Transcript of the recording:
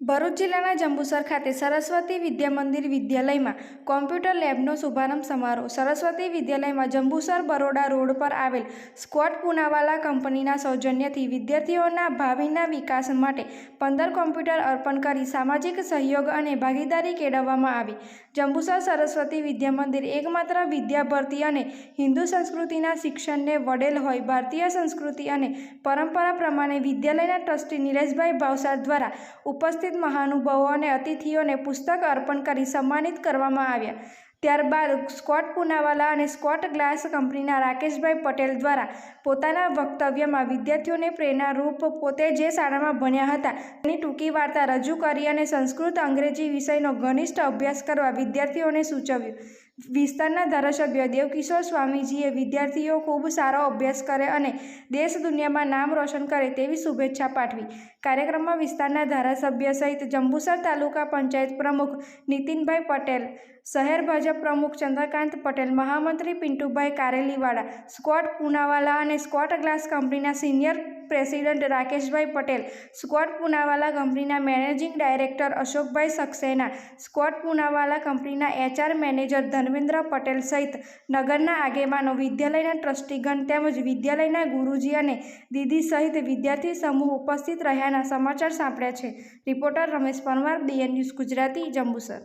ભરૂચ જિલ્લાના જંબુસર ખાતે સરસ્વતી વિદ્યા મંદિર વિદ્યાલયમાં કોમ્પ્યુટર લેબનો શુભારંભ સમારોહ. સરસ્વતી વિદ્યાલયમાં જંબુસર બરોડા રોડ પર આવેલ સ્કોટ પૂનાવાલા કંપનીના સૌજન્યથી વિદ્યાર્થીઓના ભાવિના વિકાસ માટે પંદર કોમ્પ્યુટર અર્પણ કરી સામાજિક સહયોગ અને ભાગીદારી કેળવવામાં આવી. જંબુસર સરસ્વતી વિદ્યા મંદિર એકમાત્ર વિદ્યાભરતી અને હિન્દુ સંસ્કૃતિના શિક્ષણને વડેલ હોય. ભારતીય સંસ્કૃતિ અને પરંપરા પ્રમાણે વિદ્યાલયના ટ્રસ્ટી નિલેશભાઈ ભાવસાર દ્વારા ઉપસ્થિત મહાનુભાવો અને અતિથિઓને પુસ્તક અર્પણ કરી સન્માનિત કરવામાં આવ્યા. ત્યારબાદ સ્કોટ પુનાવાલા અને સ્કોટ ગ્લાસ કંપનીના રાકેશભાઈ પટેલ દ્વારા પોતાના વક્તવ્યમાં વિદ્યાર્થીઓને પ્રેરણારૂપ પોતે જે શાળામાં ભણ્યા હતા, તેની ટૂંકી વાર્તા રજૂ કરી અને સંસ્કૃત અંગ્રેજી વિષયનો ઘનિષ્ઠ અભ્યાસ કરવા વિદ્યાર્થીઓને સૂચવ્યું. વિસ્તારના ધારાસભ્ય દેવકિશોર સ્વામીજીએ વિદ્યાર્થીઓ ખૂબ સારો અભ્યાસ કરે અને દેશ દુનિયામાં નામ રોશન કરે તેવી શુભેચ્છા પાઠવી. કાર્યક્રમમાં વિસ્તારના ધારાસભ્ય સહિત જંબુસર તાલુકા પંચાયત પ્રમુખ નીતિનભાઈ પટેલ, શહેર ભાજપ પ્રમુખ ચંદ્રકાંત પટેલ, મહામંત્રી પિન્ટુભાઈ કારેલીવાડા સ્કોટ પૂનાવાલા અને સ્કોટ ગ્લાસ કંપનીના senior president Rakeshbhai Patel Schott Poonawala કંપનીના managing director Ashokbhai Saxena Schott Poonawala કંપનીના એચઆર મેનેજર ધર્મેન્દ્ર પટેલ સહિત નગરના આગેવાનો, વિદ્યાલયના ટ્રસ્ટીગણ તેમજ વિદ્યાલયના ગુરુજી અને દીદી સહિત વિદ્યાર્થી સમૂહ ઉપસ્થિત રહ્યાના સમાચાર સાંપડ્યા છે. Reporter Ramesh Parmar BN news Gujarati, Jambusar.